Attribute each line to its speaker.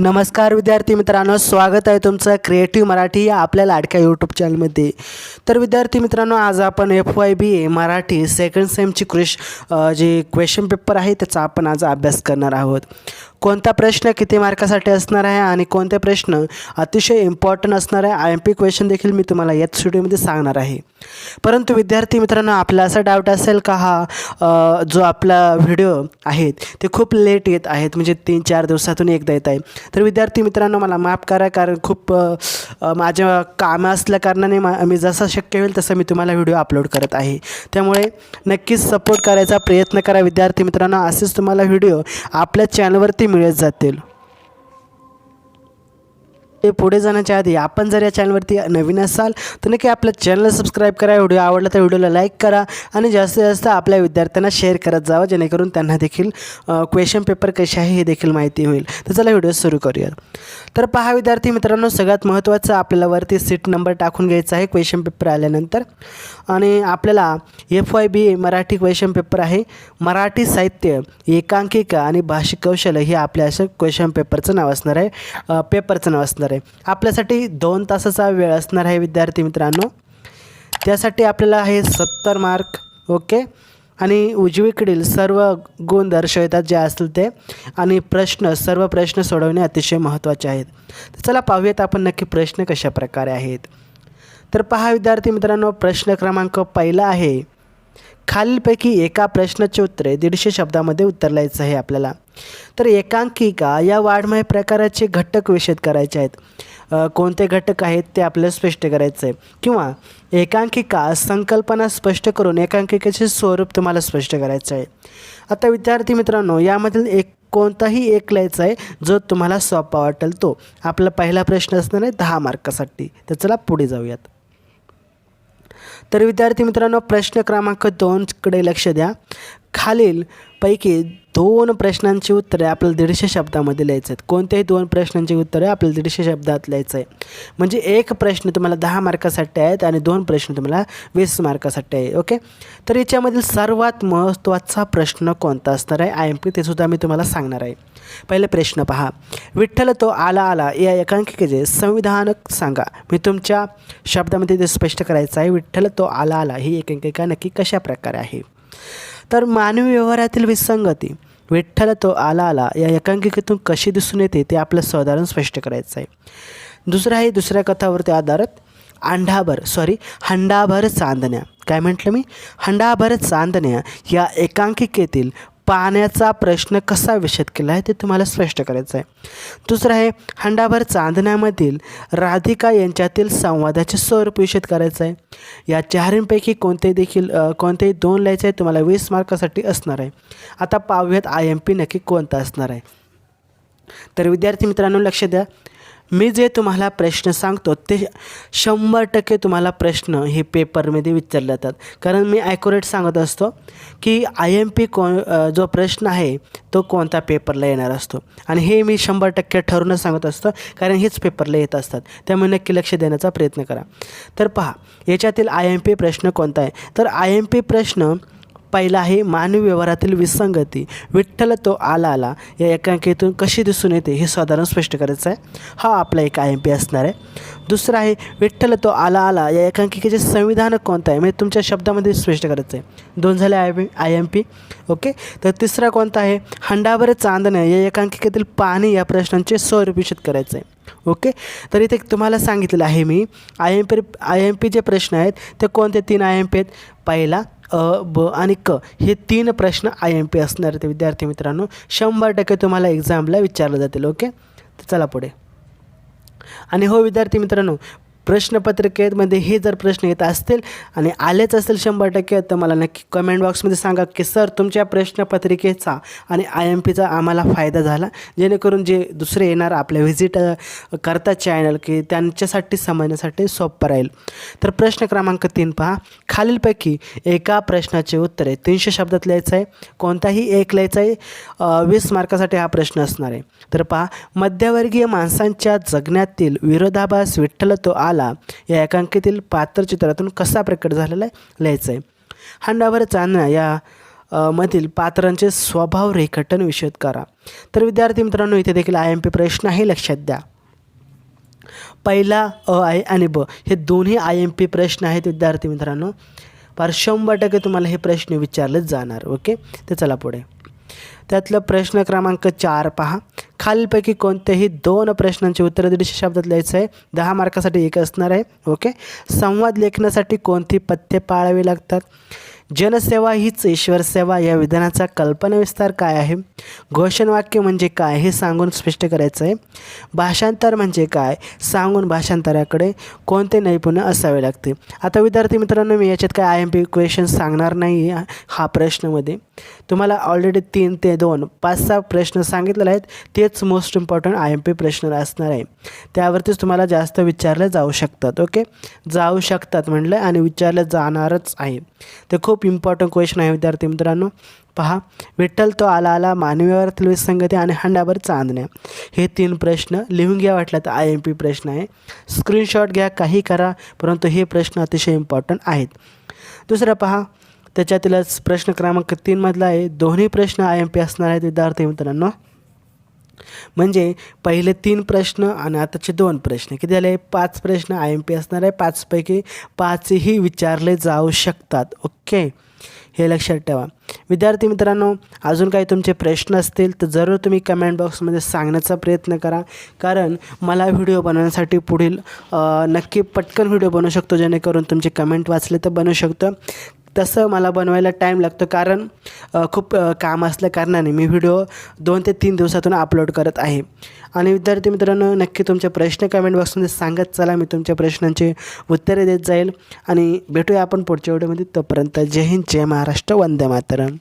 Speaker 1: नमस्कार विद्यार्थी मित्रांनो स्वागत आहे तुमचं क्रिएटिव्ह मराठी या आपल्या लाडक्या यूट्यूब चॅनलमध्ये तर विद्यार्थी मित्रांनो आज आपण F Y B A Marathi second सेमची क्वेश जे क्वेश्चन पेपर आहे त्याचा आपण आज अभ्यास करणार आहोत. कोणता प्रश्न किती मार्कासाठी असणार आहे आणि कोणते प्रश्न अतिशय इम्पॉर्टंट असणार आहे? आय एम पी क्वेश्चन देखील मी तुम्हाला याच व्हिडिओमध्ये सांगणार आहे. परंतु विद्यार्थी मित्रांनो आपला असा डाऊट असेल का हा जो आपला व्हिडिओ आहेत ते खूप लेट येत आहेत. म्हणजे तीन चार दिवसातून एकदा येत आहे. तर विद्यार्थी मित्रांनो मला माफ करा कारण खूप माझ्या कामं असल्या कारणाने मा मी जसा शक्य होईल तसं मी तुम्हाला व्हिडिओ अपलोड करत आहे. त्यामुळे नक्कीच सपोर्ट करायचा प्रयत्न करा विद्यार्थी मित्रांनो. असेच तुम्हाला व्हिडिओ आपल्या चॅनलवरती मिळत जातील. ते पुढे जाण्याच्या आधी आपण जर या चॅनलवरती नवीन असाल तर नक्की आपल्या चॅनलला सबस्क्राईब करा. व्हिडिओ आवडला तर व्हिडिओला लाईक करा आणि जास्तीत जास्त आपल्या विद्यार्थ्यांना शेअर करत जावं जेणेकरून त्यांना देखील क्वेश्चन पेपर कसे आहे हे देखील माहिती होईल. तर चला व्हिडिओ सुरू करूया तर पहा विद्यार्थी मित्रांनो सगळ्यात महत्त्वाचं आपल्याला वरती सीट नंबर टाकून घ्यायचा आहे क्वेश्चन पेपर आल्यानंतर. आणि आपल्याला F Y B Marathi question paper आहे. मराठी साहित्य एकांकिका आणि भाषिक कौशल्य हे आपल्या असं क्वेश्चन पेपरचं नाव असणार आहे. पेपरचं नाव असणार आहे. आपल्यासाठी दोन तासाचा वेळ असणार आहे विद्यार्थी मित्रांनो. त्यासाठी आपल्याला आहे सत्तर मार्क ओके आणि उजवीकडील सर्व गुण दर्शवतात जे असतील ते. आणि प्रश्न सर्व प्रश्न सोडवणे अतिशय महत्त्वाचे आहेत. तर चला पाहूयात आपण नक्की प्रश्न कशा प्रकारे आहेत. तर पहा विद्यार्थी मित्रांनो प्रश्न क्रमांक पहिला आहे. खालीलपैकी एका प्रश्नाचे उत्तरे दीडशे शब्दामध्ये उत्तर आहे आपल्याला. तर एकांकिका या वाढमय प्रकाराचे घटक विषद करायचे आहेत. कोणते घटक आहेत ते आपल्याला स्पष्ट करायचं आहे. किंवा एकांकिका संकल्पना स्पष्ट करून एकांकिकेचे स्वरूप तुम्हाला स्पष्ट करायचं आहे. आता विद्यार्थी मित्रांनो यामधील एक कोणताही एक लिहायचा आहे जो तुम्हाला सोपा वाटेल तो. आपला पहिला प्रश्न असणार आहे दहा मार्कासाठी. तर चला पुढे जाऊयात. तर विद्यार्थी मित्रांनो प्रश्न क्रमांक दोनकडे लक्ष द्या. खालील पैकी दोन प्रश्नांची उत्तरे आपल्याला दीडशे शब्दामध्ये लिहायचे आहेत. कोणत्याही दोन प्रश्नांची उत्तरे आपल्याला दीडशे शब्दात लिहायचं आहे. म्हणजे एक प्रश्न तुम्हाला दहा मार्कासाठी आहेत आणि दोन प्रश्न तुम्हाला वीस मार्कासाठी आहे ओके? तर याच्यामधील सर्वात महत्त्वाचा प्रश्न कोणता असणार आहे? आय एम पी तेसुद्धा मी तुम्हाला सांगणार आहे. पहिले प्रश्न पहा. विठ्ठल तो आला आला. या एकांकिकेचे संविधानक सांगा. मी तुमच्या शब्दामध्ये ते स्पष्ट करायचं आहे. विठ्ठल तो आला आला. ही एकांकिका नक्की कशा प्रकारे आहे? तर मानवी व्यवहारातील विसंगती विठ्ठल तो आला आला या एकांकिकेतून कशी दिसून येते ते आपलं साधारण स्पष्ट करायचं आहे. दुसरं आहे दुसऱ्या कथावरती आधारित अंडाभर सॉरी हंडाभर चांदण्या. काय म्हटलं मी? हंडाभर चांदण्या या एकांकिकेतील पाण्याचा प्रश्न कसा विषद केला आहे ते तुम्हाला स्पष्ट करायचं आहे. दुसरं आहे हंडाभर चांदण्यामधील राधिका यांच्यातील संवादाचे स्वरूप विषद करायचं आहे. या चारींपैकी कोणते देखील कोणतेही दोन लिहायचे आहे तुम्हाला वीस मार्कासाठी असणार आहे. आता पाहूयात आय एम पी नक्की कोणता असणार आहे. तर विद्यार्थी मित्रांनो लक्ष द्या. मी जे तुम्हाला प्रश्न सांगतो ते शंभर टक्के तुम्हाला प्रश्न हे पेपरमध्ये विचारले जातात कारण मी ॲक्युरेट सांगत असतो की आय एम पी को जो प्रश्न आहे तो कोणता पेपरला येणार असतो. आणि हे मी शंभर टक्के ठरवून सांगत असतो कारण हेच पेपरला येत असतात. त्यामुळे नक्की लक्ष देण्याचा प्रयत्न करा. तर पहा याच्यातील आय एम पी प्रश्न कोणता आहे? तर आय एम पी प्रश्न पहिला आहे मानवी व्यवहारातील विसंगती. विठ्ठल तो आला आला. या एकांकिकेतून कशी दिसून येते हे साधारण स्पष्ट करायचं आहे. हा आपला एक आय एम पी असणार आहे. दुसरा आहे विठ्ठल तो आला आला. या एकांकिकेचे संविधान कोणतं आहे? म्हणजे तुमच्या शब्दामध्ये स्पष्ट करायचं आहे. दोन झाले I I M P. Okay? तर तिसरा कोणता आहे? हंडाभर चांदणं या एकांकिकेतील पाणी या प्रश्नांचे स्वरूपिषित करायचं आहे. ओके? तर इथे तुम्हाला सांगितलेलं आहे मी I M P I M P जे प्रश्न आहेत ते कोणते तीन आय एम पी आहेत? पहिला अ ब आणि क हे तीन प्रश्न आय एम पी असणार ते विद्यार्थी मित्रांनो. शंभर टक्के तुम्हाला एक्झामला विचारलं जातील ओके? तर चला पुढे. आणि हो विद्यार्थी मित्रांनो प्रश्नपत्रिकेमध्ये हे जर प्रश्न येत असतील आणि आलेच असतील शंभर टक्के तर मला नक्की कमेंट बॉक्समध्ये सांगा की सर तुमच्या प्रश्नपत्रिकेचा आणि आय एम पीचा आम्हाला फायदा झाला जेणेकरून जे दुसरे येणार आपल्या व्हिजिट करतात चॅनल की त्यांच्यासाठी समजण्यासाठी सोपं राहील. तर प्रश्न क्रमांक तीन पहा. खालीलपैकी एका प्रश्नाचे उत्तर आहे. तीनशे शब्दात लिहायचं आहे. कोणताही एक लिहायचं आहे. वीस मार्कासाठी हा प्रश्न असणार आहे. तर पहा. मध्यवर्गीय माणसांच्या जगण्यातील विरोधाभास विठ्ठल तो आला या एकांकितील पात्रचित्रातून कसा प्रकट झालेला आहे लिहायचं आहे हंडाभर चांदण्या या मधील पात्रांचे स्वभाव रेखाटन विषयत करा. तर विद्यार्थी मित्रांनो इथे देखील आय एम पी प्रश्न आहे लक्षात द्या. पहिला अ आहे आणि ब हे दोन्ही आय एम पी प्रश्न आहेत विद्यार्थी मित्रांनो. फार शंभर टक्के तुम्हाला हे प्रश्न विचारले जाणार ओके? ते चला पुढे. त्यातलं प्रश्न क्रमांक चार पहा. खालीलपैकी कोणत्याही दोन प्रश्नांची उत्तर दीडशे शब्दात लिहायचं आहे. दहा मार्कासाठी एक असणार आहे. ओके? संवाद लेखनासाठी कोणती पथ्ये पाळावी लागतात? जनसेवा हीच ईश्वर सेवा. या विधानाचा कल्पना विस्तार काय आहे? घोषणवाक्य म्हणजे काय हे सांगून स्पष्ट करायचं आहे. भाषांतर म्हणजे काय? सांगून भाषांतराकडे कोणते नैपुण्य असावे लागते? आता विद्यार्थी मित्रांनो मी याच्यात काय आय एम पी क्वेश्चन सांगणार नाही आहे हा प्रश्नमध्ये तुम्हाला ऑलरेडी तीन ते दोन पाच सहा प्रश्न सांगितलेले आहेत. तेच most important I M P प्रश्न असणार आहे. त्यावरतीच तुम्हाला जास्त विचारले जाऊ शकतात ओके जाऊ शकतात म्हणलं आणि विचारले जाणारच आहे. ते खूप इम्पॉर्टंट क्वेश्चन आहे विद्यार्थी मित्रांनो. पहा विठ्ठल तो आला आला मानवीवरातील विसंगती आणि हंडाभर चांदण्या. हे तीन प्रश्न लिहून घ्या वाटलं तर आय एम पी प्रश्न आहे. स्क्रीनशॉट घ्या काही करा परंतु हे प्रश्न अतिशय इम्पॉर्टंट आहेत. दुसरं पहा त्याच्यातीलच प्रश्न क्रमांक तीनमधला आहे. दोन्ही प्रश्न आय एम पी असणार आहेत विद्यार्थी मित्रांनो. म्हणजे पहिले तीन प्रश्न आणि आताचे दोन प्रश्न. किती झाले पाच प्रश्न आय एम पी असणार आहे. पाचपैकी पाचही विचारले जाऊ शकतात. ओके? हे लक्षात ठेवा. विद्यार्थी मित्रांनो अजून काही तुमचे प्रश्न असतील तर जरूर तुम्ही कमेंट बॉक्समध्ये सांगण्याचा प्रयत्न करा. कारण मला व्हिडिओ बनवण्यासाठी पुढील नक्की पटकन व्हिडिओ बनवू शकतो जेणेकरून तुमचे कमेंट वाचले तर बनवू शकतो. तसं मला बनवायला टाईम लागतो कारण खूप काम असल्या कारणाने मी व्हिडिओ दोन ते तीन दिवसातून अपलोड करत आहे. आणि विद्यार्थी मित्रांनो नक्की तुमचे प्रश्न कमेंट बॉक्समध्ये सांगत चला मी तुमच्या प्रश्नांची उत्तरे देत जाईल. आणि भेटूया आपण पुढच्या व्हिडिओमध्ये तोपर्यंत जय हिंद जय महाराष्ट्र. वंदे मातरम.